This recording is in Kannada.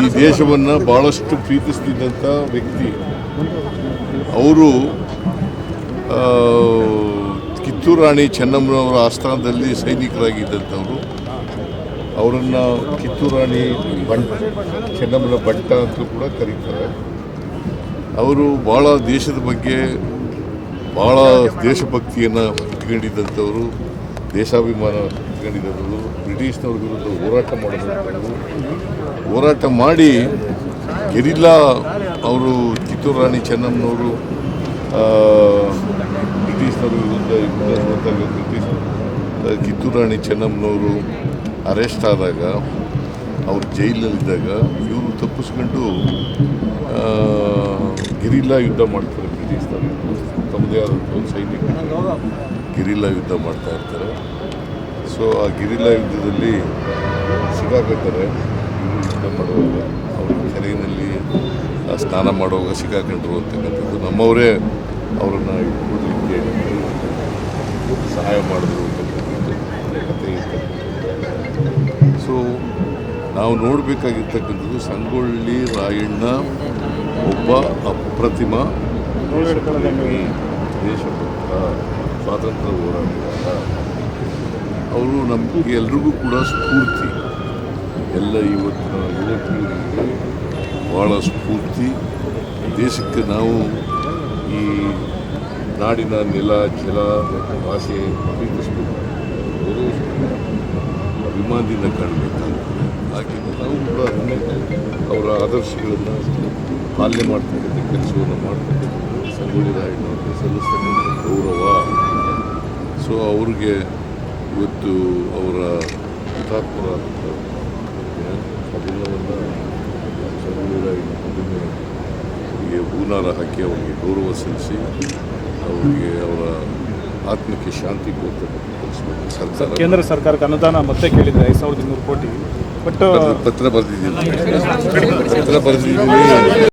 ಈ ದೇಶವನ್ನು ಭಾಳಷ್ಟು ಪ್ರೀತಿಸ್ತಿದ್ದಂಥ ವ್ಯಕ್ತಿ. ಅವರು ಕಿತ್ತೂರು ರಾಣಿ ಚೆನ್ನಮ್ಮನವರ ಆಸ್ಥಾನದಲ್ಲಿ ಸೈನಿಕರಾಗಿದ್ದಂಥವರು. ಅವರನ್ನು ಕಿತ್ತೂರು ರಾಣಿ ಬಂಟ ಚೆನ್ನಮ್ಮನ ಭಟ್ಟ ಅಂತ ಕೂಡ ಕರೀತಾರೆ. ಅವರು ಭಾಳ ದೇಶದ ಬಗ್ಗೆ ಭಾಳ ದೇಶಭಕ್ತಿಯನ್ನು ಇಟ್ಕೊಂಡಿದ್ದಂಥವರು ದೇಶಾಭಿಮಾನ ಇಟ್ಕೊಂಡಿರೋದು ಬ್ರಿಟಿಷ್ನವ್ರ ವಿರುದ್ಧ ಹೋರಾಟ ಮಾಡಬೇಕು ಹೋರಾಟ ಮಾಡಿ ಗೆರಿಲ್ಲಾ ಅವರು ಕಿತ್ತೂರು ರಾಣಿ ಚೆನ್ನಮ್ಮನವರು ಬ್ರಿಟಿಷ್ನವ್ರ ವಿರುದ್ಧ ಬ್ರಿಟಿಷ್ ಕಿತ್ತೂರು ರಾಣಿ ಚೆನ್ನಮ್ಮನವರು ಅರೆಸ್ಟ್ ಆದಾಗ, ಅವ್ರು ಜೈಲಲ್ಲಿದ್ದಾಗ ಇವರು ತಪ್ಪಿಸ್ಕೊಂಡು ಗಿರಿಲ್ಲಾ ಯುದ್ಧ ಮಾಡ್ತಾರೆ ಬ್ರಿಟಿಷ್ನವರು. ತಮ್ಮದೇ ಆದಂಥ ಒಂದು ಸೈನಿಕರು ಗೆರಿಲ್ಲಾ ಯುದ್ಧ ಮಾಡ್ತಾ ಇರ್ತಾರೆ. ಸೊ ಆ ಗಿರಿಲ್ಲ ಯುದ್ಧದಲ್ಲಿ ಸಿಗಾಕತ್ತಾರೆ. ಯುದ್ಧ ಮಾಡುವಾಗ, ಅವರು ಕೆರೆಯಲ್ಲಿ ಸ್ನಾನ ಮಾಡುವಾಗ ಸಿಗಾಕೊಂಡ್ರು ಅಂತಕ್ಕಂಥದ್ದು. ನಮ್ಮವರೇ ಅವರನ್ನು ಹಿಡ್ಕೊಳ್ಳಿಕ್ಕೆ ಸಹಾಯ ಮಾಡಿದ್ರು ಅಂತಕ್ಕಂಥದ್ದು ಕಥೆ ಇರ್ತಕ್ಕಂಥದ್ದು. ಸೊ ನಾವು ನೋಡಬೇಕಾಗಿರ್ತಕ್ಕಂಥದ್ದು ಸಂಗೊಳ್ಳಿ, ರಾಯಣ್ಣ, ಒಬ್ಬ ಅಪ್ರತಿಮ. ದೇಶಭಕ್ತ ಸ್ವಾತಂತ್ರ್ಯ ಹೋರಾಟಗಾರ ಅವರು ನಮಗೂ ಎಲ್ರಿಗೂ ಕೂಡ ಸ್ಫೂರ್ತಿ. ಎಲ್ಲ ಇವತ್ತಿನ ಯುವತಿಯರಿಗೆ ಭಾಳ ಸ್ಫೂರ್ತಿ. ದೇಶಕ್ಕೆ ನಾವು ಈ ನಾಡಿನ ನೆಲ, ಜಲ ಭಾಷೆ ಪ್ರೀತಿಸ್ಬೇಕು ಅಭಿಮಾನದಿಂದ ಕಾಣಬೇಕಾಗ್ತದೆ ಹಾಗೆ ನಾವು ಕೂಡ ಅವರ ಆದರ್ಶಗಳನ್ನು ಪಾಲನೆ ಮಾಡ್ತಕ್ಕಂಥ ಕೆಲಸವನ್ನು ಮಾಡ್ತಕ್ಕಂಥದ್ದು ಸಂಗೊಳ್ಳಿ ರಾಯಣ್ಣವ್ರಿಗೆ ಸಲ್ಲಿಸ್ತಕ್ಕಂಥ ಗೌರವ ಸೊ ಅವ್ರಿಗೆ ಇವತ್ತು ಅವರ ಹುತಾತ್ಮರಾದಂಥ ಅದೆಲ್ಲವನ್ನು ಸಂಗೊಳ್ಳಿ ರಾಯಣ್ಣ ಅವರಿಗೆ ಹೂನಾರ ಹಾಕಿ ಅವರಿಗೆ ಗೌರವ ಸಲ್ಲಿಸಿ ಅವರಿಗೆ ಅವರ ಆತ್ಮಕ್ಕೆ ಶಾಂತಿ ಕೊಡ್ತಕ್ಕಂಥ ಕೇಂದ್ರ ಸರ್ಕಾರಕ್ಕೆ ಅನುದಾನ ಮತ್ತೆ ಕೇಳಿದ್ರೆ ಐದು ಸಾವಿರದ ಇನ್ನೂರು ಕೋಟಿ. ಬಟ್ ಪತ್ರ ಬರೆದಿದ್ದೀನಿ. ಪತ್ರ ಬರೆದಿದ್ದೀನಿ.